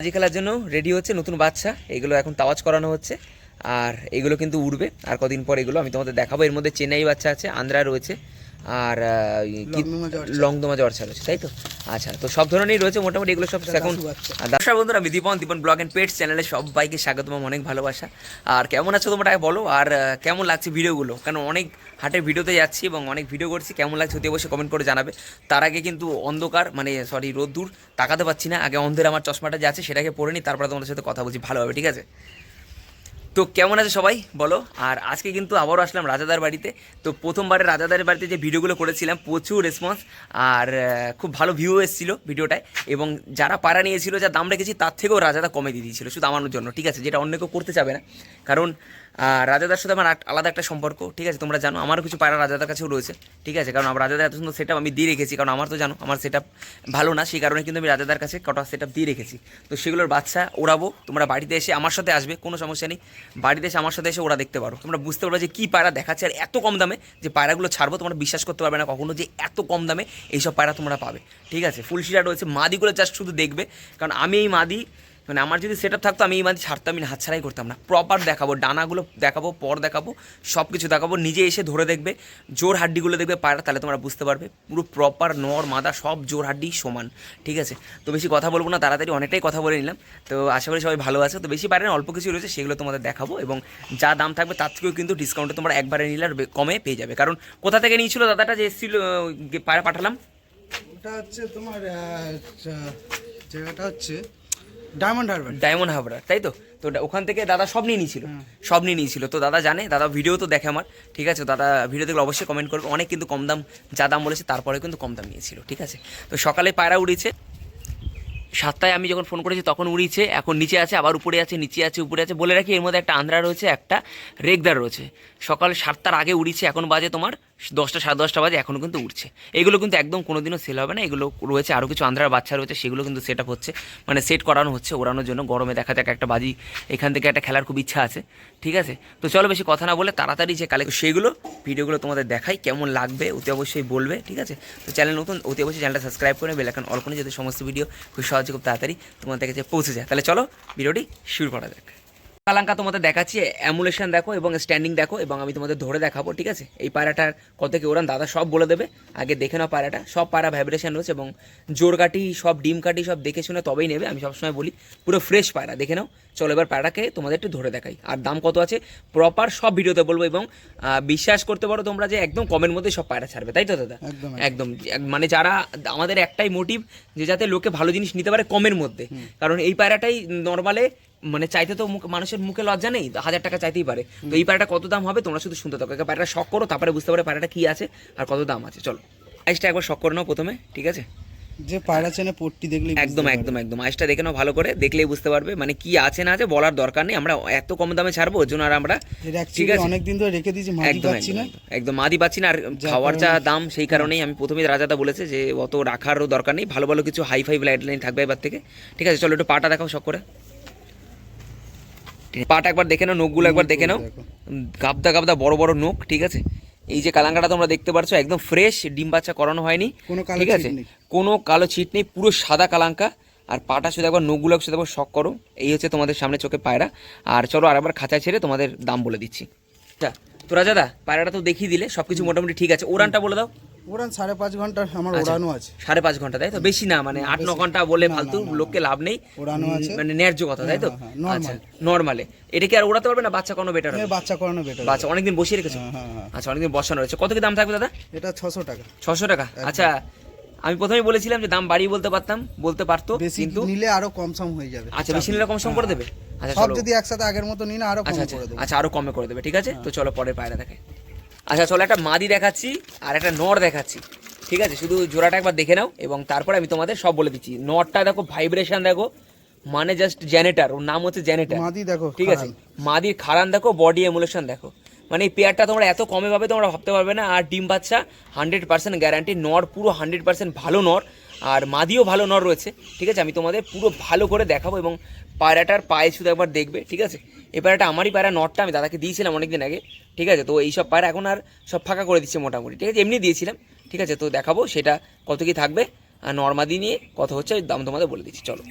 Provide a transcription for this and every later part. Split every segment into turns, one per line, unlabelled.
বাজি খেলার জন্য রেডি হচ্ছে নতুন বাচ্চা। এগুলো এখন তাওয়াজ করানো হচ্ছে। আর এগুলো কিন্তু উঠবে আর কদিন পর এগুলো আমি তোমাদের দেখাবো। এর মধ্যে চেন্নাই বাচ্চা আছে, আন্দ্রা রয়েছে। আর
লংদমা জর্সা
রয়েছে তাই তো? আচ্ছা তো সব ধরনেরই রয়েছে মোটামুটি এগুলো সব এখন দর্শক বন্ধুরা আমি Dipan Dipan blog and pets চ্যানেলে সবাইকে স্বাগতম অনেক ভালোবাসা। আর কেমন আছো তোমরা বলো আর কেমন লাগছে ভিডিওগুলো? কারণ অনেক হাটের ভিডিওতে যাচ্ছি এবং অনেক ভিডিও করছি কেমন লাগছে অতি অবশ্যই কমেন্ট করে জানাবে। তার আগে কিন্তু অন্ধকার মানে সরি রোদ্দুর তাকাতে পাচ্ছি না আগে অন্ধের আমার চশমাটা যে আছে সেটাকে পরে নিই তারপরে তোমাদের সাথে কথা বলছি ভালোভাবে ঠিক আছে? তো কেমন আছে সবাই? বলো। আর আজকে কিন্তু আবারও আসলাম রাজাদার বাড়িতে। তো প্রথমবারে রাজাদার বাড়িতে যে ভিডিওগুলো করেছিলাম, প্রচুর রেসপন্স আর খুব ভালো ভিউ এসেছিল ভিডিওটায়। এবং যারা পাড়া নিয়েছিল যা দাম রেখেছি, তার থেকেও রাজাদা কমে দিয়ে দিয়েছিল, শুধু আমার জন্য, ঠিক আছে? যেটা অন্য কেউ করতে চাবে না। কারণ রাজাদার সাথে আমার আলাদা একটা সম্পর্ক, ঠিক আছে? তোমরা জানো, আমারও কিছু পায়রা রাজাদার কাছেও রয়েছে, ঠিক আছে? কারণ আমার রাজাদার এত সুন্দর সেট আমি দিয়ে রেখেছি, কারণ আমার তো জানো, আমার সেট ভালো না, সেই কারণে কিন্তু আমি রাজাদার কাছে কটা সেট দিয়ে রেখেছি। তো সেগুলোর বাচ্চা ওড়াবো, তোমরা বাড়িতে এসে আমার সাথে আসবে, কোনো সমস্যা নেই। বাড়িতে এসে আমার সাথে এসে ওরা দেখতে পারো। তোমরা বুঝতে পারবে যে কী পায়রা দেখাচ্ছে আর এত কম দামে যে পায়রাগুলো ছাড়বো, তোমরা বিশ্বাস করতে পারবে না কখনো যে এত কম দামে এইসব পায়রা তোমরা পাবে, ঠিক আছে? ফুল শিরা রয়েছে, মাদিগুলো জাস্ট শুধু দেখবে, কারণ আমি এই মাদি মানে আমার যদি সেট থাকতো আমি এই মাদি ছাড়তামই না হাত ছাড়াই করতাম না। প্রপার দেখাবো ডানাগুলো দেখাবো পর দেখাবো সব কিছু দেখাবো নিজে এসে ধরে দেখবে জোর হাড্ডিগুলো দেখবে পায়রা তাহলে তোমরা বুঝতে পারবে। পুরো প্রপার নর মাদা সব জোর হাড্ডি সমান ঠিক আছে? তো বেশি কথা বলব না তাড়াতাড়ি অনেকটাই কথা বলে নিলাম। তো আশা করি সবাই ভালো আছে। তো বেশি পারে না অল্প কিছু রয়েছে সেগুলো তোমাদের দেখাবো এবং যা দাম থাকবে তার থেকেও কিন্তু ডিসকাউন্টে তোমরা একবারে নিলে আর কমে পেয়ে যাবে। কারণ কোথা থেকে নিয়েছিল দাদাটা যে এসেছিল পায়রা পাঠালাম?
ওটা হচ্ছে তোমার আহ, জায়গাটা হচ্ছে ডায়মন্ড হারবার
ডায়মন্ড হাবড়া তাই তো? তো ওখান থেকে দাদা সব নিয়ে নিয়েছিল। সব নিয়ে নিয়েছিল। তো দাদা জানে দাদা ভিডিও তো দেখে আমার ঠিক আছে? দাদা ভিডিও দেখলে অবশ্যই কমেন্ট করবে। অনেক কিন্তু কম দাম যা দাম বলেছে তারপরে কিন্তু কম দাম নিয়েছিল ঠিক আছে? তো সকালে পায়রা উড়িয়েছে সাতটায় আমি যখন ফোন করেছি, তখন উড়িয়েছে, এখন নিচে আছে, আবার উপরে আছে, নিচে আছে, উপরে আছে। বলে রাখি, এর মধ্যে একটা আন্দ্রা রয়েছে, একটা রেগদার রয়েছে। সকাল সাতটার আগে উড়িয়েছে, এখন বাজে তোমার দশটা, সাড়ে দশটা বাজে এখনও কিন্তু উঠছে এগুলো কিন্তু একদম কোনোদিনও সেল হবে না। এগুলো রয়েছে আরও কিছু আন্ধ্রার বাচ্চা রয়েছে, সেগুলো কিন্তু সেট আপ হচ্ছে। মানে সেট করানো হচ্ছে, ওড়ানোর জন্য। গরমে দেখা যাক একটা বাজি, এখান থেকে একটা খেলার খুব ইচ্ছা আছে। ঠিক আছে? তো চলো বেশি কথা না বলে তাড়াতাড়ি যে কালেক্ট সেইগুলো ভিডিওগুলো তোমাদের দেখাই কেমন লাগবে, অতি অবশ্যই বলবে, ঠিক আছে? তো চ্যানেল নতুন, অতি অবশ্যই চ্যানেলটা সাবস্ক্রাইব করে বেলাকান অল্প যাতে সমস্ত ভিডিও খুব সহজে খুব তাড়াতাড়ি তোমাদের কাছে পৌঁছে যায়। তাহলে চলো ভিডিওটি শুরু করা যাক। কালাঙ্কা তোমাদের দেখাচ্ছি অ্যামুলেশন দেখো এবং স্ট্যান্ডিং দেখো এবং আমি তোমাদের ধরে দেখাবো ঠিক আছে? এই পায়রাটার কত কি ওরান দাদা সব বলে দেবে। আগে দেখে নাও পায়রাটা সব পায়রা ভাইব্রেশন রয়েছে এবং জোর কাটি সব ডিম কাটি সব দেখে শুনে তবেই নেবে আমি সবসময় বলি পুরো ফ্রেশ পায়রা দেখে নাও। চলো এবার পায়রাকে তোমাদের একটু ধরে দেখাই। আর দাম কত আছে? প্রপার সব ভিডিওতে বলব এবং বিশ্বাস করতে পারো তোমরা যে একদম কমের মধ্যে সব পায়রা ছাড়বে তাই তো দাদা?
একদম
একদম। মানে যারা আমাদের একটাই মোটিভ যে যাতে লোকে ভালো জিনিস নিতে পারে কমের মধ্যে। কারণ এই পায়রাটাই নর্মালে মানে চাইতে তো মুখ- মানুষের মুখে লজ্জা নেই হাজার টাকা চাইতেই পারে। তো এই পায়রাটা কত দাম হবে তোমরা শুধু শুনতে থাকো। পায়রাটা শখ করো তারপরে বুঝতে পারে পায়রাটা কি আছে আর কত দাম আছে। চলো আইসটা একবার শখ করে নাও প্রথমে ঠিক আছে?
যে পায়রা চেনে পট্টি দেখলে
একদম একদম একদম। আইসটা দেখে নাও ভালো করে দেখলেই বুঝতে পারবে মানে কি আছে না আছে বলার দরকার নেই। আমরা এত কম দামে ছাড়বো ওর জন্য আর আমরা ঠিক আছে।
অনেক দিন ধরে রেখে দিয়েছি
একদম
পাচ্ছি
একদম
না।
একদম, মাদি পাচ্ছি না আর খাওয়ার যা দাম সেই কারণেই আমি প্রথমেই রাজাদা বলেছে যে অত রাখারও দরকার নেই। ভালো ভালো কিছু হাই ফাই লাইট লাইন থাকবে এবার থেকে। ঠিক আছে চলো একটু পাটা দেখাও শখ করে। পাটা একবার দেখে নাও নোকগুলো একবার দেখে নাও। গাবদা গাবদা বড় বড় নোক ঠিক আছে? এই যে কালাঙ্কাটা তোমরা দেখতে পাচ্ছ একদম ফ্রেশ ডিম বাচ্চা করানো হয়নি
কোনো কালো
ঠিক আছে কোনো কালো ছিট নেই পুরো সাদা কালাঙ্কা। আর পাটা শুধু একবার নোকগুলো শুধু একবার শখ করো। এই হচ্ছে তোমাদের সামনে চোখে পায়রা। আর চলো আর একবার খাঁচায় ছেড়ে তোমাদের দাম বলে দিচ্ছি। আচ্ছা তো রাজাদা পায়রাটা তো দেখিয়ে দিলে সবকিছু মোটামুটি ঠিক আছে। ওরানটা বলে দাও।
সাড়ে পাঁচ ঘণ্টা আমার
আচ্ছা।
ওড়ানো আছে।
সাড়ে পাঁচ ঘণ্টা তাই তো? বেশি না মানে আট ন ঘণ্টা বলে ফালতু লোককে লাভ নেই।
ওড়ানো আছে।
মানে ন্যায্য কথা তাই তো?
হ্যাঁ, হ্যাঁ।
আচ্ছা নর্মালে এটা কি আর ওড়াতে পারবে না? বাচ্চা কোনো বেটার
বাচ্চা করানো বেটার
বাচ্চা অনেকদিন বসিয়ে রেখেছো?
হ্যাঁ হ্যাঁ হ্যাঁ।
আচ্ছা অনেকদিন বসানো রয়েছে। কত কি দাম থাকবে দাদা?
এটা ছশো টাকা।
ছশো টাকা? আচ্ছা আমি প্রথমেই বলেছিলাম যে দাম বাড়িয়ে বলতে পারতাম বলতে পারতো কিন্তু
নিলে আরও কম সম হয়ে যাবে।
আচ্ছা বেশি নিলে কম সম করে দেবে? আচ্ছা
সব যদি একসাথে আগের মতো নিন আরও কম
আচ্ছা আচ্ছা
করে দেবো।
আচ্ছা আরও কমে করে দেবে ঠিক আছে? তো চলো পরে পায়রা দেখে। আচ্ছা চলো একটা মাদি দেখাচ্ছি আর একটা নর দেখাচ্ছি। ঠিক আছে? শুধু জোড়াটা একবার দেখে নাও এবং তারপরে আমি তোমাদের সব বলে দিচ্ছি। নরটা দেখো ভাইব্রেশন দেখো মানে জাস্ট জেনেটার ওর নাম হচ্ছে জেনেটার
মাদি দেখো
ঠিক আছে? মাদির খারান দেখো বডি এমুলেশন দেখো। মানে এই পেয়ারটা তোমরা এত কমে পাবে তোমরা ভাবতে পারবে না। আর ডিম বাচ্চা হান্ড্রেড পার্সেন্ট গ্যারান্টি নর পুরো হান্ড্রেড পার্সেন্ট ভালো নর। আর মাদিও ভালো নর রয়েছে। ঠিক আছে? আমি তোমাদের পুরো ভালো করে দেখাবো এবং পায়রাটার পায়ে শুধু একবার দেখবে, ঠিক আছে? এই পায়রাটা আমারই পায়রা, নটটা আমি দাদাকে দিয়েছিলাম অনেক দিন আগে, ঠিক আছে? তো এই সব পায়রা এখন আর সব ফাঁকা করে দিচ্ছে মোটামুটি, ঠিক আছে? এমনি দিয়েছিলাম, ঠিক আছে? তো দেখাবো সেটা কত কি থাকবে, আর নর্মাদি নিয়ে কথা হচ্ছে দাম তোমাদের বলে দিচ্ছি, চলো।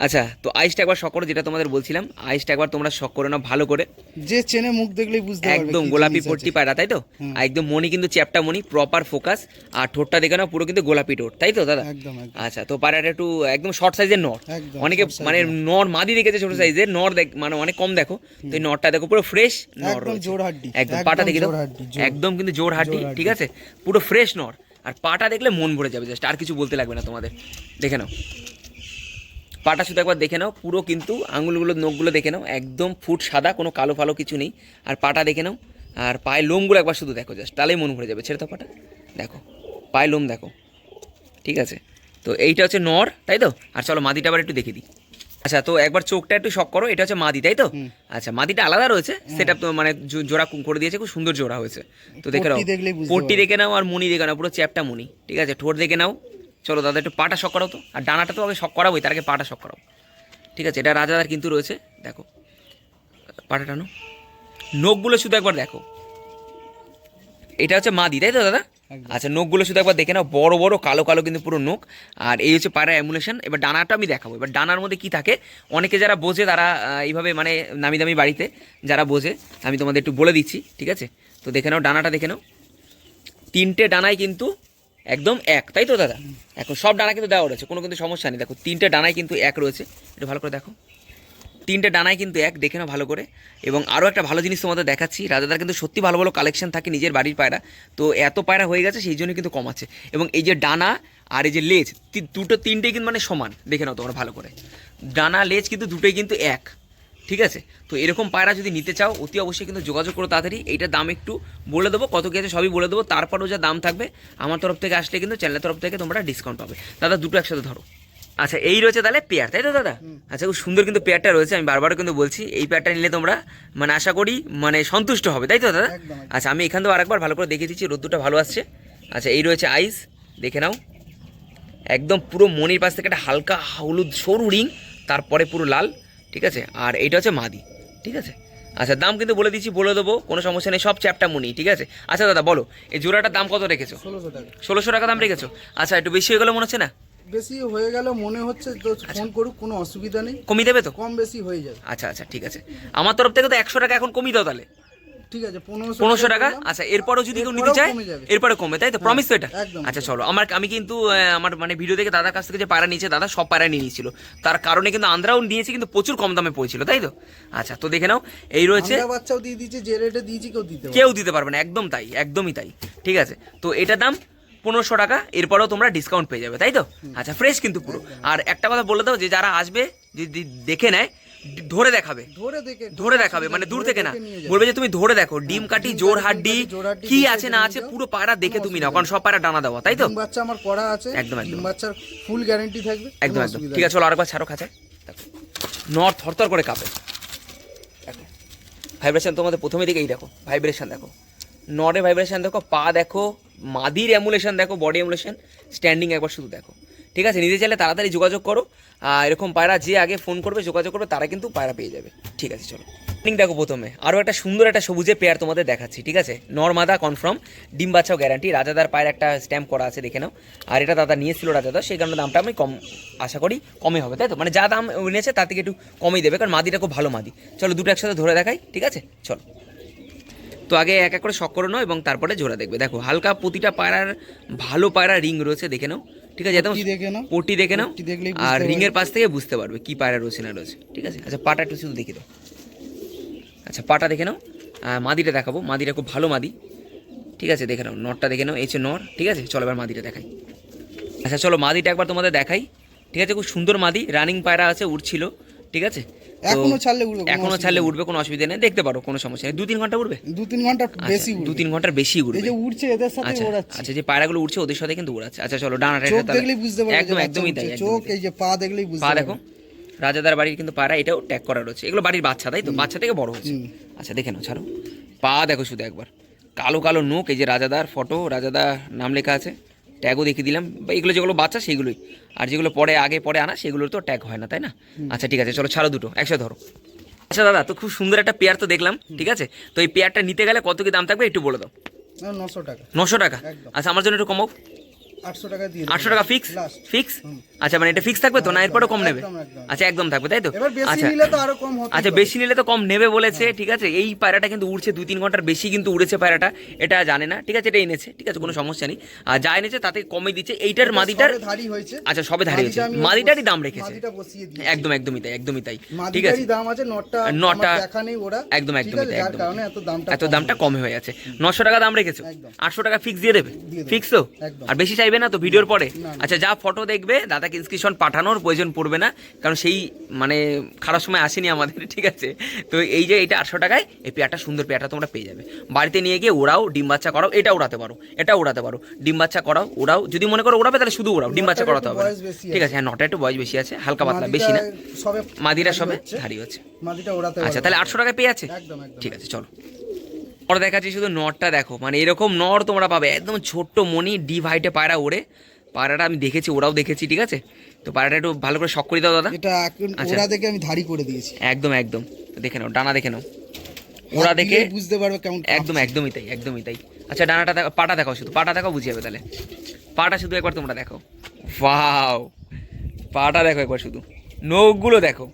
আচ্ছা তো আইসটা একবার শখ করো যেটা তোমাদের বলছিলাম। আইসটা একবার তোমরা শখ করে নাও ভালো করে।
যে চেনে মুখ দেখলেই বুঝতে পারবে
একদম গোলাপি পট্টি পায়রা তাই তো? একদম মনি কিন্তু চ্যাপটা মনি প্রপার ফোকাস আর ঠোঁটটা দেখে নাও পুরো কিন্তু গোলাপি ঠোঁট তাই তো দাদা?
একদম
আচ্ছা তো পায়রাটা একটু একদম শর্ট সাইজের নর। অনেকে মানে
নর।
মাদি দেখেছে ছোট সাইজের নর দেখ মানে অনেক কম দেখো। তো এই নরটা দেখো পুরো ফ্রেশ নর
একদম জোর হাড্ডি
একদম পাটা দেখে দাও। একদম কিন্তু জোর হাড্ডি। ঠিক আছে? পুরো ফ্রেশ নর। আর পাটা দেখলে মন ভরে যাবে জাস্ট আর কিছু বলতে লাগবে না তোমাদের। দেখে নাও। পাটা শুধু একবার দেখে নাও পুরো কিন্তু আঙুলগুলো নখগুলো দেখে নাও একদম ফুট সাদা কোনো কালো ফালো কিছু নেই। আর পাটা দেখে নাও আর পায়ের লোমগুলো একবার শুধু দেখো জাস্ট তাহলেই মন ভরে যাবে। ছেড়ে তো পাটা দেখো পায়ের লোম দেখো ঠিক আছে? তো এইটা হচ্ছে নর তাই তো? আর চলো মাদিটা আবার একটু দেখে দিই। আচ্ছা তো একবার চোখটা একটু শখ করো এটা হচ্ছে মাদি তাই তো? আচ্ছা মাদিটা আলাদা রয়েছে সেটা তো মানে জোড়া করে দিয়েছে খুব সুন্দর জোড়া হয়েছে। তো দেখে নাও
পট্টি।
দেখে নাও আর মুনি দেখে নাও পুরো চ্যাপটা মুনি ঠিক আছে? ঠোঁট দেখে নাও চলো দাদা একটু পাটা শক করাও তো। আর ডানাটা তো আগে শক করাবোই তার আগে পাটা শক করাও। ঠিক আছে এটা রাজাদার কিন্তু রয়েছে দেখো। পাটা টানো। নখগুলো শুধু একবার দেখো। এটা হচ্ছে মাদি তাই তো দাদা? আচ্ছা নখগুলো শুধু একবার দেখে নাও বড় বড় কালো কালো কিন্তু পুরো নখ। আর এই হচ্ছে পায়রা অ্যামুলেশন এবার ডানাটা আমি দেখাবো। এবার ডানার মধ্যে কি থাকে অনেকে যারা বোঝে তারা এইভাবে মানে নামি দামি বাড়িতে যারা বোঝে আমি তোমাদের একটু বলে দিচ্ছি ঠিক আছে? তো দেখে নাও ডানাটা দেখে নাও। তিনটে ডানায় কিন্তু একদম এক, তাই তো দাদা? এখন সব ডানা কিন্তু দেওয়া রয়েছে, কোনো কিন্তু সমস্যা নেই। দেখো, তিনটে ডানায় কিন্তু এক রয়েছে, একটু ভালো করে দেখো। তিনটে ডানায় কিন্তু এক, দেখে নাও ভালো করে। এবং আরও একটা ভালো জিনিস তোমাদের দেখাচ্ছি, রাজাদার কিন্তু সত্যি ভালো ভালো কালেকশন থাকে নিজের বাড়ির পায়রা। তো এত পায়রা হয়ে গেছে, সেই জন্য কিন্তু কমাচ্ছে এবং এই যে ডানা আর এই যে লেজ দুটো তিনটেই কিন্তু মানে সমান, দেখে নাও তোমরা ভালো করে। ডানা, লেজ কিন্তু দুটোই কিন্তু এক। ঠিক আছে? তো এরকম পায়রা যদি নিতে চাও অতি অবশ্যই কিন্তু যোগাযোগ করো তাড়াতাড়ি। এইটার দাম একটু বলে দেবো কত কি আছে সবই বলে দেবো। তারপরেও যা দাম থাকবে আমার তরফ থেকে আসলে কিন্তু চ্যানেলের তরফ থেকে তোমরা ডিসকাউন্ট পাবে। দাদা দুটো একসাথে ধরো। আচ্ছা এই রয়েছে তাহলে পেয়ার তাই তো দাদা? আচ্ছা খুব সুন্দর কিন্তু পেয়ারটা রয়েছে আমি বারবার কিন্তু বলছি এই পেয়ারটা নিলে তোমরা মানে আশা করি মানে সন্তুষ্ট হবে তাই তো দাদা। আচ্ছা আমি এখান থেকে আরেকবার ভালো করে দেখে দিচ্ছি রোদ্দুরটা ভালো আসছে। আচ্ছা এই রয়েছে আইস দেখে নাও। একদম পুরো মনির পাশ থেকে একটা হালকা হলুদ সরু রিং তারপরে পুরো লাল। ঠিক আছে? আর এইটা হচ্ছে মাদি ঠিক আছে? আচ্ছা দাম কিন্তু বলে দিচ্ছি বলে দেবো কোনো সমস্যা নেই সব চ্যাপটা মুনি ঠিক আছে? আচ্ছা দাদা বলো এই জোড়াটার দাম কত রেখেছো?
ষোলোশো টাকা।
ষোলোশো টাকা দাম রেখেছো? আচ্ছা একটু বেশি হয়ে গেলো মনে হচ্ছে না?
বেশি হয়ে গেল মনে হচ্ছে তো
আচ্ছা।
ফোন করুক কোনো অসুবিধা নেই।
কমিয়ে দেবে তো?
কম বেশি হয়ে যাবে।
আচ্ছা আচ্ছা ঠিক আছে। আমার তরফ থেকে তো একশো টাকা এখন কমিয়ে দাও তাহলে।
ঠিক আছে পনেরোশো
টাকা আচ্ছা এরপরও যদি কেউ নিতে চায় এরপরে কমে তাই তো? প্রমিস তো এটা? আচ্ছা চলো আমার আমি কিন্তু আমার মানে ভিডিও দেখে দাদার কাছ থেকে যে পায়রা নিয়েছে দাদা সব পায়রা নিয়ে নিয়েছিল। তার কারণে কিন্তু আন্ধ্রাও নিয়েছে কিন্তু প্রচুর কম দামে পড়েছিল তাই তো? আচ্ছা তো দেখে নাও এই রয়েছে
বাচ্চাও দিয়ে দিচ্ছে যে রেটে দিয়েছি কেউ দিতে পারবে
কেউ দিতে পারবে না একদম তাই একদমই তাই ঠিক আছে? তো এটার দাম পনেরোশো টাকা এরপরেও তোমরা ডিসকাউন্ট পেয়ে যাবে তাই তো? আচ্ছা ফ্রেশ কিন্তু পুরো। আর একটা কথা বলে দাও যে যারা আসবে যদি দেখে নেয় ধরে দেখাবে।
ধরে দেখে
ধরে দেখাবে মানে দূর থেকে না। বলবে যে তুমি ধরে দেখো ডিম কাটি জোর হাড্ডি কি আছে না আছে পুরো পায়রা দেখে তুমি নাও কারণ সব পায়রা ডানা দেওয়া তাই তো?
বাচ্চা আমার করা আছে
একদম, একদম।
বাচ্চার ফুল গ্যারান্টি থাকবে
একদম একদম। ঠিক আছে চলো আরেকবার ছাড়ো দেখো নর থরথর করে কাঁপে। দেখো ভাইব্রেশন তোমাদের প্রথমে দিকে এই দেখো ভাইব্রেশন দেখো। নরে ভাইব্রেশন দেখো পা দেখো মাদির অ্যামুলেশন দেখো বডি অ্যামুলেশন স্ট্যান্ডিং একবার শুধু দেখো। ঠিক আছে? নিতে চাইলে তাড়াতাড়ি যোগাযোগ করো। এরকম পায়রা যে আগে ফোন করবে, যোগাযোগ করবে, তারা কিন্তু পায়রা পেয়ে যাবে। ঠিক আছে, চলো। Opening দেখো প্রথমে। আরও একটা সুন্দর একটা সবুজে পেয়ার তোমাদের দেখাচ্ছি, ঠিক আছে? নর্মাদা কনফার্ম ডিম বাচ্চাও গ্যারান্টি রাজাদার পায়ের একটা স্ট্যাম্প করা আছে, দেখে নাও। আর এটা দাদা নিয়েছিল রাজাদা, সেই কারণে দামটা আমি কম, আশা করি কমে হবে, তাই তো? মানে যা দাম নিয়েছে তার থেকে একটু কমই দেবে, কারণ মাদিটা খুব ভালো মাদি। চলো, দুটো একসাথে ধরে দেখাই, ঠিক আছে? চলো। তো আগে এক এক করে শখ করে নাও এবং তারপরে জোড়া দেখবে। দেখো হালকা প্রতিটা পায়রার ভালো পায়রা রিং রয়েছে দেখে নাও। ঠিক আছে একদম
দেখে নাও।
পটি দেখে নাও। আর
বুঝতে
রিং এর পাশ থেকে বুঝতে পারবে কি পায়রা রয়েছে না রয়েছে। ঠিক আছে? আচ্ছা পাটা একটু শুধু দেখে দাও। আচ্ছা পাটা দেখে নাও। মাদিটা দেখাবো। মাদিটা খুব ভালো মাদি। ঠিক আছে দেখে নাও। নরটা দেখে নাও। এই নর। ঠিক আছে? চলো এবার মাদিটা দেখাই। আচ্ছা চলো মাদিটা একবার তোমাদের দেখাই। ঠিক আছে? খুব সুন্দর মাদি। রানিং পায়রা আছে উঠছিল ঠিক আছে?
এখনও ছাড়লে উঠবে, এখনও
ছাড়লে। উঠবে কোনো অসুবিধা নেই। দেখতে পারো কোনো সমস্যা নেই। দু তিন ঘণ্টা উঠবে
দু তিন ঘণ্টা
আচ্ছা,
বেশি
দু তিন ঘণ্টার বেশি উঠবে
এই যে উড়ছে এদের সাথে
আচ্ছা
ওড়াচ্ছে।
আচ্ছা যে পায়রাগুলো উঠছে ওদের সাথে কিন্তু উড়াচ্ছে আচ্ছা চলো ডানাটা
চোখ দেখলেই বুঝতে পারবে
একদম একদমই তাই
চোখ এই যে পা দেখলেই বুঝতে
পা
পারবে।
দেখো রাজাদার বাড়ির কিন্তু পায়রা এটাও ট্যাগ করা রয়েছে। এগুলো বাড়ির বাচ্চা তাই তো? বাচ্চা থেকে বড় হচ্ছে। আচ্ছা দেখে নাও ছাড়ো। পা দেখো শুধু একবার। কালো কালো নোক এই যে রাজাদার ফটো রাজাদার নাম লেখা আছে। ট্যাগও দেখিয়ে দিলাম। বা এগুলো যেগুলো বাচ্চা সেগুলোই। আর যেগুলো পরে আগে পরে আনা সেগুলোর তো ট্যাগ হয় না তাই না? আচ্ছা ঠিক আছে চলো ছাড়ো দুটো একসাথে ধরো। আচ্ছা দাদা তো খুব সুন্দর একটা পেয়ার তো দেখলাম ঠিক আছে? তো এই পেয়ারটা নিতে গেলে কত কি দাম থাকবে একটু বলে দাও।
নশো টাকা।
নশো টাকা? আচ্ছা আমার জন্য একটু কমাও।
আটশো টাকা দিয়ে
আটশো টাকা ফিক্স ফিক্স আচ্ছা মানে এটা ফিক্স থাকবে তো? না এরপরে কম নেবে। আচ্ছা একদম থাকবে তাই তো?
বেশি
আচ্ছা।
নিলে তো আরও কম
আচ্ছা বেশি নিলে তো কম নেবে বলেছে ঠিক আছে? এই পায়রাটা কিন্তু উড়ছে দুই তিন ঘণ্টার বেশি কিন্তু উড়েছে পায়রাটা এটা জানে না ঠিক আছে? এটা এনেছে ঠিক আছে? কোনো সমস্যা নেই। আর যা এনেছে তাতে কমে দিচ্ছে। এইটার মাদিটার
ধারি হয়েছে।
আচ্ছা সবে ধারি হয়েছে। মাদিটারই দাম রেখেছে। একদম একদমই তাই একদমই তাই। ঠিক আছে?
দাম ওরা।
একদম, একদমই তাই, একদম।
কারণে এত দামটা
এত
কম
দামটা কমে হয়ে আছে নশো টাকা দাম রেখেছো? আটশো টাকা ফিক্স দিয়ে দেবে? ফিক্স তো? আর বেশি চাইবে না তো ভিডিওর পরে। আচ্ছা যা ফটো দেখবে দাদাকে স্ক্রিনশট পাঠানোর প্রয়োজন পড়বে না কারণ সেই মানে খারাপ সময় আসেনি আমাদের ঠিক আছে? তো এই যে এটা আটশো টাকায় এই পেয়ারটা সুন্দর পেয়ারটা তোমরা পেয়ে যাবে। বাড়িতে নিয়ে গিয়ে ওরাও ডিম বাচ্চা করাও এটা উড়াতে পারো এটা উড়াতে পারো। ডিম বাচ্চা করাও ওরাও যদি মনে করো উড়াবে তাহলে শুধু ওড়াও ডিম বাচ্চা করাতে হবে ঠিক আছে হ্যাঁ নটা একটু বয়স বেশি আছে হালকা পাতলা বেশি না। মাদিরা সবে। ধারি হচ্ছে। আচ্ছা তাহলে আটশো টাকায় পেয়ে আছে? ঠিক আছে চলো। পরে দেখাচ্ছি শুধু নটটা দেখো। মানে এরকম নর তোমরা পাবে। একদম ছোট্ট মনি ডিপ হাইটে পায়রা ওড়ে। পায়রাটা আমি দেখেছি ওরাও দেখেছি ঠিক আছে? তো পায়রাটা একটু ভালো করে শখ করে দাও দাদা।
এটা
আচ্ছা।
ওরা দেখে আমি ধারি করে দিয়েছি।
একদম একদম। দেখে নাও ডানা দেখে নাও। ওরা দেখে
বুঝতে পারবে কেমন
একদম একদমই তাই একদমই তাই। আচ্ছা ডানাটা দেখো পাটা দেখাও শুধু। পাটা দেখাও বুঝে যাবে তাহলে। পাটা শুধু একবার তোমরা দেখো। ওয়াও! পাটা দেখো একবার শুধু। নখগুলো দেখো।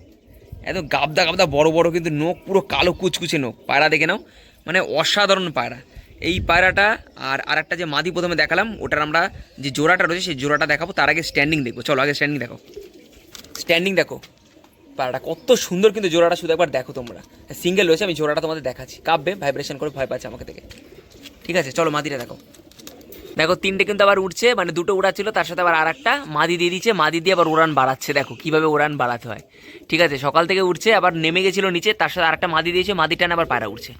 একদম গাবদা গাবদা বড় বড় কিন্তু নখ পুরো কালো কুচকুচে নখ। পায়রা দেখে নাও। মানে অসাধারণ পায়রা। এই পায়রাটা আর আরেকটা যে মাদি প্রথমে দেখালাম, ওটার আমরা যে জোড়াটা রয়েছে, সেই জোড়াটা দেখাবো। তার আগে স্ট্যান্ডিং দেখব। চলো, আগে স্ট্যান্ডিং দেখো। স্ট্যান্ডিং দেখো। পায়রাটা কত সুন্দর কিন্তু জোড়াটা, শুধু একবার দেখো তোমরা। সিঙ্গেল রয়েছে, আমি জোড়াটা তোমাদের দেখাচ্ছি। কাঁপবে ভাইব্রেশন করে ভয় পাচ্ছে আমাকে থেকে ঠিক আছে, চলো মাদিটা দেখো। দেখো, তিনটে কিন্তু আবার উঠছে মানে দুটো উড়াচ্ছিল, তার সাথে আবার আর একটা মাদি দিয়ে দিচ্ছে। মাদি দিয়ে আবার উড়ান বাড়াচ্ছে, দেখো কীভাবে উড়ান বাড়াতে হয়। ঠিক আছে, সকাল থেকে উঠছে আবার নেমে গেছিল নিচে, তার সাথে আরেকটা মাদি দিয়েছে মাদি টানে আবার পায়রা উঠছে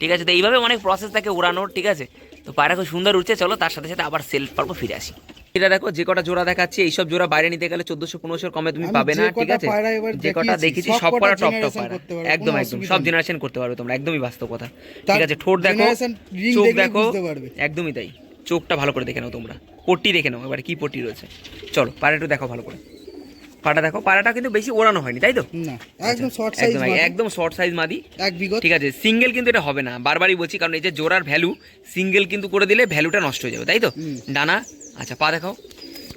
ঠিক আছে তো এইভাবে অনেক প্রসেস থাকে উড়ানোর ঠিক আছে? তো পায়রা খুব সুন্দর উঠছে চলো তার সাথে সাথে আবার সেল পারব ফিরে আসি। এটা দেখো যে কটা জোড়া দেখাচ্ছে এইসব জোড়া বাইরে নিতে গেলে চোদ্দশো পনেরোশোর কমে তুমি পাবে না ঠিক আছে? যে কটা দেখেছি
সব কটা
টপ টপ পায়রা। একদম একদম সব জেনারেশন করতে পারবে তোমরা একদমই বাস্তব কথা। ঠিক আছে ঠোঁট দেখো চোখ দেখো একদমই তাই। চোখটা ভালো করে দেখে নাও তোমরা। পট্টি দেখে নাও এবারে কি পট্টি রয়েছে? চলো একটু দেখো ভালো করে। পাটা দেখো পাড়াটা কিন্তু বেশি ওড়ানো হয়নি তাই তো?
না একদম শর্ট সাইজ
একদম শর্ট সাইজ মাদি।
এক
ঠিক আছে সিঙ্গেল কিন্তু এটা হবে না বারবারই বলছি কারণ এই যে জোড়ার ভ্যালু সিঙ্গেল কিন্তু করে দিলে ভ্যালুটা নষ্ট হয়ে যাবে তাই তো। ডানা আচ্ছা পা দেখাও।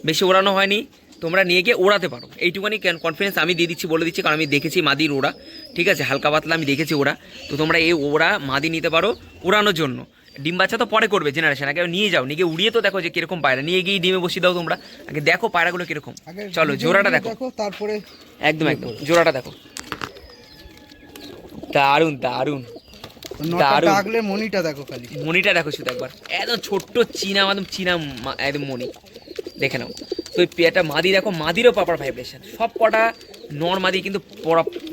বেশি ওড়ানো হয়নি তোমরা নিয়ে গিয়ে ওড়াতে পারো। এইটুখানি কনফিডেন্স আমি দিয়ে দিচ্ছি বলে দিচ্ছি কারণ আমি দেখেছি মাদির ওড়া। ঠিক আছে হালকা পাতলা আমি দেখেছি ওরা তো তোমরা এই ওড়া মাদি নিতে পারো উড়ানোর জন্য। ডিম বাচ্চা তো পরে করবে জেনারেশন আগে নিয়ে যাও নিয়ে উড়িয়ে তো দেখো যে কীরকম পায়রা নিয়ে গিয়ে ডিমে বসিয়ে দাও তোমরা। আগে দেখো পায়রাগুলো কীরকম। চলো জোড়াটা দেখো।
তারপরে
একদম একদম জোড়াটা দেখো। দারুণ
নটা মনিটা দেখো খালি।
মনিটা দেখো শুধু একবার। একদম ছোট্ট চীনা একদম চীনা একদম মনি দেখে নাও। তো পেয়াটা মাদি দেখো মাদিরও পাপার ভাইব্রেশন সব কটা নর মাদি কিন্তু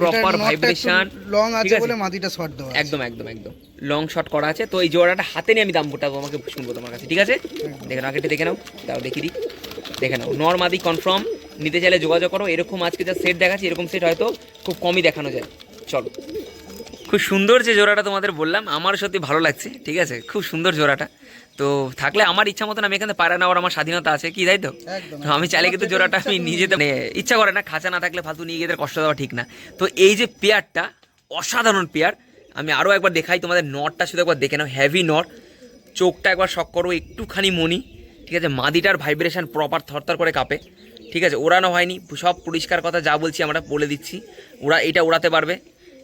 প্রপার ভাইব্রেশন
লং আছে। বলে মাদিটা শর্ট দেওয়া
একদম একদম একদম। লং শট করা আছে। তো এই জোড়াটা হাতে নিয়ে আমি দাম ফোটাবো আমাকে শুনব তোমার কাছে ঠিক আছে? দেখে নাও আগে দেখে নাও দাও দেখি দিই। দেখে নাও নর মাদি কনফার্ম নিতে চাইলে যোগাযোগ করো। এরকম আজকে যা সেট দেখাচ্ছি এরকম সেট হয়তো খুব কমই দেখানো যায়। চলো। খুব সুন্দর যে জোড়াটা তোমাদের বললাম আমার সত্যি ভালো লাগছে ঠিক আছে? খুব সুন্দর জোড়াটা। তো থাকলে আমার ইচ্ছা মতন আমি এখানে পায়রা নেওয়ার আমার স্বাধীনতা আছে। কি তাই তো? আমি চাইলে কিন্তু জোড়াটা আমি নিজে মানে ইচ্ছা করে না খাঁচা না থাকলে ফালতু নিয়ে গিয়ে কষ্ট দেওয়া ঠিক না। তো এই যে পেয়ারটা অসাধারণ পেয়ার। আমি আরও একবার দেখাই তোমাদের নটটা শুধু একবার দেখে নাও হ্যাভি নট। চোখটা একবার শক করো একটুখানি মনি ঠিক আছে? মাদিটার ভাইব্রেশন প্রপার থরথর করে কাঁপে ঠিক আছে? ওড়ানো হয়নি সব পরিষ্কার কথা যা বলছি আমরা বলে দিচ্ছি। ওরা এটা ওড়াতে পারবে।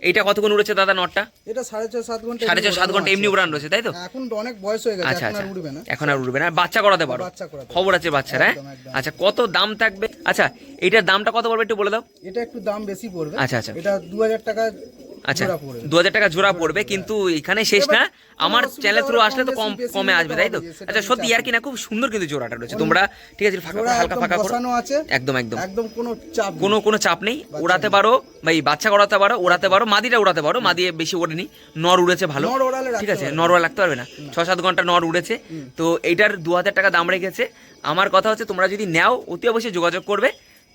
এইটা কতক্ষণ উড়েছে দাদা নটটা?
এটা সাড়ে ছয় সাত ঘণ্টা
সাড়ে ছয় সাত
ঘণ্টা
এমনি। উড়ান রয়েছে তাই তো?
এখন অনেক বয়স হয়ে গেছে
আচ্ছা
এখন
আচ্ছা।
আর উড়বে না।
এখন আর উড়বে না। বাচ্চা করাতে পারো। খবর আছে বাচ্চার হ্যাঁ? আচ্ছা কত দাম থাকবে? আচ্ছা এটার দামটা কত পড়বে একটু বলে দাও।
এটা একটু দাম বেশি পড়বে।
আচ্ছা, আচ্ছা।
এটা দু হাজার টাকা
আচ্ছা দু হাজার টাকা জোড়া পড়বে কিন্তু এখানে শেষ না। আমার চ্যানেল থ্রু আসলে তো কম কমে আসবে তাই তো? আচ্ছা সত্যি
চাপ
আর কি না খুব সুন্দর কিন্তু জোড়াটা রয়েছে। তোমরা ঠিক আছে ফাঁকা হালকা ফাঁকা
বসানো আছে।
একদম একদম।
একদম কোনো চাপ
কোনো কোনো চাপ নেই। ওড়াতে পারো বা এই বাচ্চা করাতে পারো ওড়াতে পারো মাদিটা উড়াতে পারো মাদি বেশি ওড়েনি নর উড়েছে ভালো। ঠিক আছে। নর ওড়া লাগতে পারবে না। ছ সাত ঘণ্টা নর উড়েছে। তো এইটার দু হাজার টাকা দাম রেখেছে। আমার কথা হচ্ছে তোমরা যদি নেও অতি অবশ্যই যোগাযোগ করবে।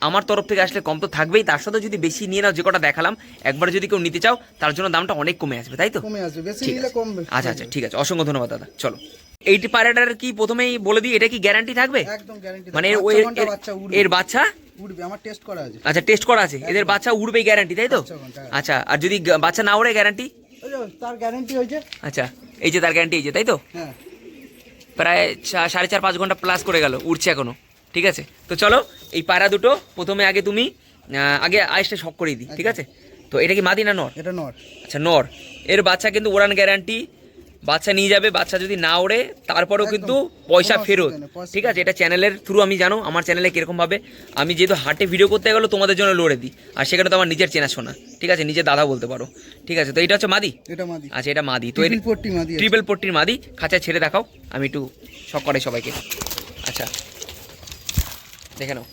আমার তরফ থেকে আসলে কম তো থাকবেই। তার সাথে যদি বেশি নিয়ে নাও যে কটা দেখালাম একবার যদি কেউ নিতে চাও তার জন্য দামটা অনেক কমে আসবে তাই তো?
কমে আসবে বেশি নিলে কমবে।
আচ্ছা আচ্ছা ঠিক আছে। অসংখ্য ধন্যবাদ দাদা। চলো। এইটি পায়রাটার কি প্রথমেই বলে দিই এটা কি গ্যারান্টি থাকবে?
একদম গ্যারান্টি
মানে ওই এর-
বাচ্চা উড়বে। উড়বে আমার টেস্ট করা আছে।
আচ্ছা টেস্ট করা আছে। এদের বাচ্চা উড়বেই গ্যারান্টি তাই তো?
ঘণ্টা।
আচ্ছা আর যদি বাচ্চা না উড়ে গ্যারান্টি
তার গ্যারান্টি হয়েছে
আচ্ছা এই যে তার গ্যারান্টি এই যে তাই তো?
হ্যাঁ।
প্রায় সাড়ে চার পাঁচ ঘণ্টা প্লাস করে গেল উড়ছে এখনও। ঠিক আছে? তো চলো এই পায়রা দুটো প্রথমে আগে তুমি আগে আইসটা শখ করে দিই ঠিক আছে? তো এটা কি মাদি না নর?
এটা নট
আচ্ছা নর। এর বাচ্চা কিন্তু উড়ান গ্যারান্টি বাচ্চা নিয়ে যাবে বাচ্চা যদি না ওড়ে তারপরেও কিন্তু পয়সা ফেরত ঠিক আছে? এটা চ্যানেলের থ্রু আমি জানো আমার চ্যানেলে কীরকমভাবে আমি যেহেতু হাটে ভিডিও করতে গেলো তোমাদের জন্য লড়ে দিই। আর সেখানে তো আমার নিজের চেনাশোনা ঠিক আছে? নিজের দাদা বলতে পারো ঠিক আছে? তো এটা হচ্ছে মাদি?
এটা মাদি।
আচ্ছা এটা মাদি। তো।
ট্রিপল
পট্টির মাদি। খাঁচা ছেড়ে দেখাও আমি একটু শখ করে সবাইকে। আচ্ছা। দেখে নাও।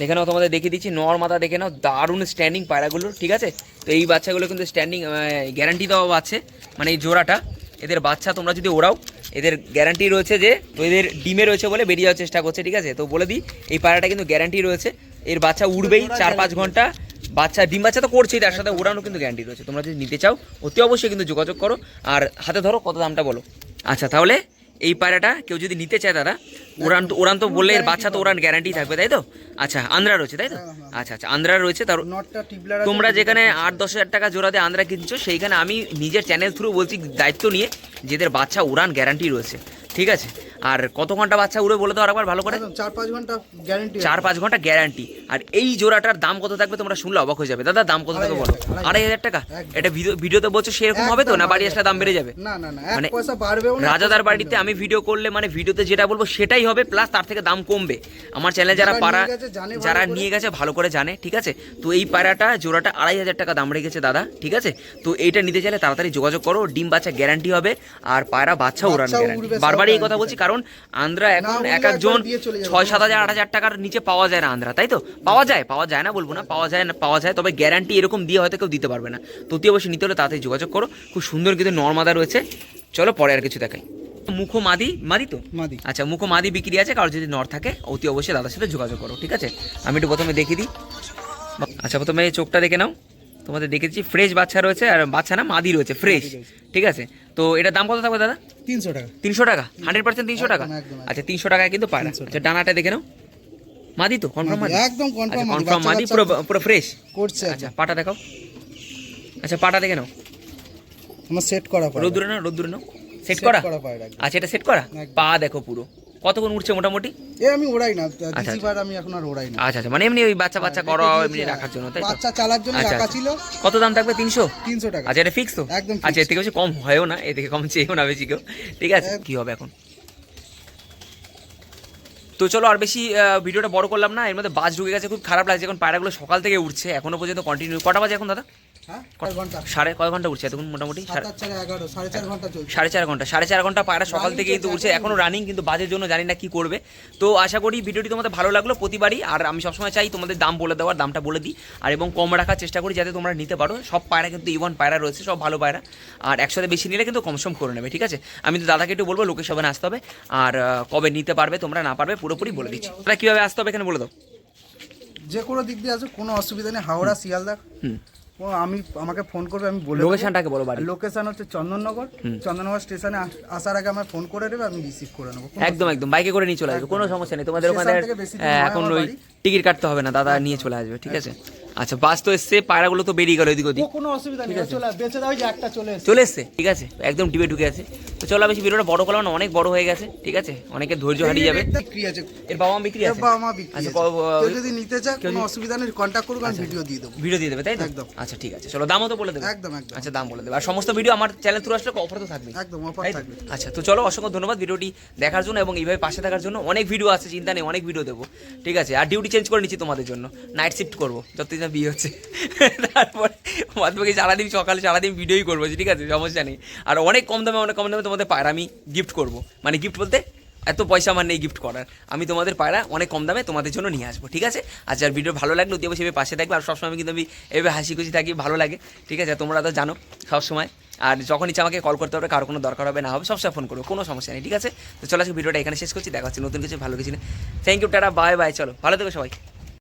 দেখে নাও তোমাদের দেখিয়ে দিচ্ছি। নর মাথা দেখে নাও দারুণ স্ট্যান্ডিং পায়রাগুলো ঠিক আছে? তো এই বাচ্চাগুলো কিন্তু স্ট্যান্ডিং গ্যারান্টি দেওয়া আছে মানে এই জোড়াটা। এদের বাচ্চা তোমরা যদি ওরাও এদের গ্যারান্টি রয়েছে যে তো এদের ডিমে রয়েছে বলে বেরিয়ে যাওয়ার চেষ্টা করছে ঠিক আছে? তো বলে দিই এই পায়রাটা কিন্তু গ্যারান্টি রয়েছে। এর বাচ্চা উড়বেই চার পাঁচ ঘণ্টা। বাচ্চা ডিম বাচ্চা তো করছেই তার সাথে ওড়ানো কিন্তু গ্যারান্টি রয়েছে। তোমরা যদি নিতে চাও অতি অবশ্যই কিন্তু যোগাযোগ করো। আর হাতে ধরো কত দামটা বলো? আচ্ছা তাহলে এই পায়রাটা কেউ যদি নিতে চায় দাদা ওরান তো উড়ান তো বললে এর বাচ্চা তো ওরান গ্যারান্টি থাকবে তাই তো? আচ্ছা আন্দ্রা রয়েছে তাই তো? আচ্ছা আচ্ছা আন্দ্রা রয়েছে তার তোমরা যেখানে আট দশ হাজার টাকা জোড়াতে আন্দ্রা কিনছো সেইখানে আমি নিজের চ্যানেল থ্রু বলছি দায়িত্ব নিয়ে যেদের বাচ্চা ওরান গ্যারান্টি রয়েছে ঠিক আছে? আর কত ঘণ্টা বাচ্চা উড়ে বলে দাও আরেকবার ভালো করে?
চার পাঁচ ঘণ্টা গ্যারান্টি
চার পাঁচ ঘণ্টা গ্যারান্টি আর এই জোড়াটার দাম কত থাকবে তোমরা শুনলে অবাক হয়ে যাবে। দাদা দাম কত থাকবে বলো?
আড়াই
হাজার টাকা? এটা ভিডিও ভিডিওতে বলছো সেরকম হবে তো না বাড়ি আসলে দাম বেড়ে যাবে?
না না না
মানে
পয়সা বাড়বেও না
রাজাদার বাড়িতে আমি ভিডিও করলে মানে ভিডিওতে যেটা বলব সেটাই হবে প্লাস তার থেকে দাম কমবে। আমার চ্যানেলে যারা পাড়া যারা নিয়ে গেছে ভালো করে জানে ঠিক আছে? তো এই পায়রাটা জোড়াটা আড়াই হাজার টাকা দাম রেখেছে দাদা ঠিক আছে? তো এইটা নিতে চাইলে তাড়াতাড়ি যোগাযোগ করো ডিম বাচ্চা গ্যারান্টি হবে আর পায়রা বাচ্চা উড়ান গ্যারান্টি বারবারই এই কথা বলছি কারণ আন্দ্রা এখন এক একজন ছয় সাত হাজার আট হাজার টাকার নিচে পাওয়া যায় না আন্দ্রা তাই তো? পাওয়া যায় পাওয়া যায় না বলব না পাওয়া যায় না পাওয়া যায় তবে গ্যারান্টি এরকম দিয়ে হয়তো কেউ দিতে পারবে না। তো অতি অবশ্যই নিতে হলে তাড়াতাড়ি যোগাযোগ করো খুব সুন্দর কিন্তু নর্মাদা রয়েছে। চলো পরে আর কিছু দেখাই। মুখো মাদি মাদি তো?
মাদি।
আচ্ছা মুখো মাদি বিক্রি আছে কারও যদি নর থাকে অতি অবশ্যই দাদার সাথে যোগাযোগ করো ঠিক আছে? আমি একটু প্রথমে দেখিয়ে দিই। আচ্ছা প্রথমে এই চোখটা দেখে নাও। তোমাদের দেখেছি ফ্রেশ বাচ্চা রয়েছে আর বাচ্চা না মাদি রয়েছে ফ্রেশ ঠিক আছে? তো এটার দাম কত থাকবে দাদা?
তিনশো টাকা।
তিনশো টাকা? হান্ড্রেড পার্সেন্ট তিনশো টাকা। আচ্ছা তিনশো টাকায় কিন্তু পায়রা
300 টাকা।
আচ্ছা ডানাটা দেখে নাও। মাদি তো কনফার্ম মাদি?
একদম কনফার্ম
আচ্ছা কনফার্ম মাদি পুরো পুরো ফ্রেশ
করছে
আচ্ছা পাটা দেখাও। আচ্ছা পাটা দেখে নাও।
আমার সেট করা।
রোদ্দুরে নাও রোদ্দুরে নাও। সেট করা। আচ্ছা এটা সেট করা? পা দেখো পুরো। কতক্ষণ উঠছে মোটামুটি?
এ আমি ওড়াই না
আচ্ছা।
আমি এখন আর ওড়াই না।
আচ্ছা আচ্ছা মানে এমনি ওই বাচ্চা বাচ্চা করো এমনি রাখার জন্য তাই
বাচ্চা চালার জন্য
আচ্ছা,
রাখা
আচ্ছা।
ছিল।
কত দাম থাকবে? তিনশো?
তিনশো টাকা।
আচ্ছা এটা ফিক্স তো?
একদম
আচ্ছা এর। থেকে বেশি কম হয়ও না এর থেকে কম চেয়েও না বেশি কেউ। ঠিক আছে কি হবে এখন? তো চলো আর বেশি ভিডিওটা বড় করলাম না এর মধ্যে বাস ঢুকে গেছে খুব খারাপ লাগছে। এখন পায়রাগুলো সকাল থেকে উঠছে এখনও পর্যন্ত কন্টিনিউ কটা বাজে এখন দাদা?
হ্যাঁ
সাড়ে কয় ঘণ্টা উঠছে? এতক্ষণ মোটামুটি
সাড়ে চার ঘণ্টা
সাড়ে চার ঘণ্টা। পায়রা সকাল থেকে কিন্তু উঠছে।
এখনও।
এখনও রানিং কিন্তু বাজের জন্য জানি না কি করবে। তো আশা করি ভিডিওটি তোমাদের ভালো লাগল প্রতিবারই। আর আমি সবসময় চাই তোমাদের দাম বলে দেওয়ার দামটা বলে দিই। আর এবং কম রাখার চেষ্টা করি যাতে তোমরা নিতে পারো। সব পায়রা কিন্তু ইভন পায়রা রয়েছে সব ভালো পায়রা। আর একসাথে বেশি নিলে কিন্তু কম সম করে নেবে ঠিক আছে? আমি তো দাদাকে একটু বলব লোকেশনে আসতে হবে। আর কবে নিতে পারবে তোমরা না পারবে পুরোপুরি বলে দিচ্ছি। তোমরা কীভাবে আসতে হবে এখানে বলে দাও।
যে কোনো দিক দিয়ে আছে কোনো অসুবিধা নেই। হাওড়া শিয়ালদা।
হুম।
ও আমি আমাকে ফোন করবে আমি বলে
লোকেশনটাকে বলো বাড়ি।
লোকেশন হচ্ছে চন্দননগর। চন্দননগর স্টেশনে আস- আসার আগে আমার ফোন করে দেবে আমি রিসিভ করে নেব।
একদম একদম। বাইকে করে নিয়ে চলে আসবে কোনো সমস্যা নেই। তোমাদের ওখানে
নয়
এখন ওই। টিকিট কাটতে হবে না দাদা নিয়ে চলে আসবে ঠিক আছে? আচ্ছা বাস তো এসছে পায়রাগুলো তো বেরিয়ে গেল এদিক ওদিক।
কোনো অসুবিধা নেই চলে বেঁচে দাও যে একটা চলে এসেছে।
চলে এসছে ঠিক আছে একদম ডিবে ঢুকে আছে। তো চলো বেশি ভিডিওটা বড় করলাম না অনেক বড় হয়ে গেছে ঠিক আছে? অনেকের ধৈর্য হারিয়ে যাবে।
বিক্রি আছে।
এর বাবা মা বিক্রি আছে।
বাবা মা বিক্রি
আচ্ছা
আছে। কেউ যদি নিতে চায় কোনো অসুবিধা নেই কন্ট্যাক্ট করুক আমি ভিডিও দিয়ে দেবো।
ভিডিও দিয়ে দেবে তাই তো?
একদম।
আচ্ছা ঠিক আছে চলো দামও তো বলে দেবে।
একদম একদম।
আচ্ছা দাম বলে দেবে। আর সমস্ত ভিডিও আমার চ্যানেল থ্রু আসলে অফার তো থাকবে
একদম অফার থাকবে।
আচ্ছা তো চলো অসংখ্য ধন্যবাদ ভিডিওটি দেখার জন্য এবং এইভাবে পাশে থাকার জন্য। অনেক ভিডিও আছে চিন্তা নেই অনেক ভিডিও দেবো ঠিক আছে? আর ডিউটি চেঞ্জ করে নিচ্ছি তোমাদের জন্য। নাইট শিফট করব, যতদিন না বিয়ে হচ্ছে। তারপরে বাদ বাকি সারাদিন সকালে সারাদিন ভিডিওই করব, ঠিক আছে? সমস্যা নেই। আর অনেক কম দামে, অনেক কম দামে তোমাদের পায়রা আমি গিফট করব। মানে গিফট বলতে এত পয়সা আমার নেই গিফট করার। আমি তোমাদের পায়রা অনেক কম দামে তোমাদের জন্য নিয়ে আসব, ঠিক আছে? আর ভিডিও ভালো লাগল দিয়ে সেভাবে পাশে থাকবে। আর সবসময় কিন্তু আমি এভাবে হাসি খুশি থাকি, ভালো লাগে, ঠিক আছে? তোমরা তো জানো সবসময়। আর যখন ইচ্ছা আমাকে কল করতে হবে, কারও কোনো দরকার হবে না হবে, সবসময় ফোন করব, কোনো সমস্যা নেই, ঠিক আছে? তো চলো আজকে ভিডিওটা এখানে শেষ করছি, দেখা হচ্ছে নতুন কিছু, ভালো কিছু thank you tata bye bye চলো, ভালো থেকো সবাই।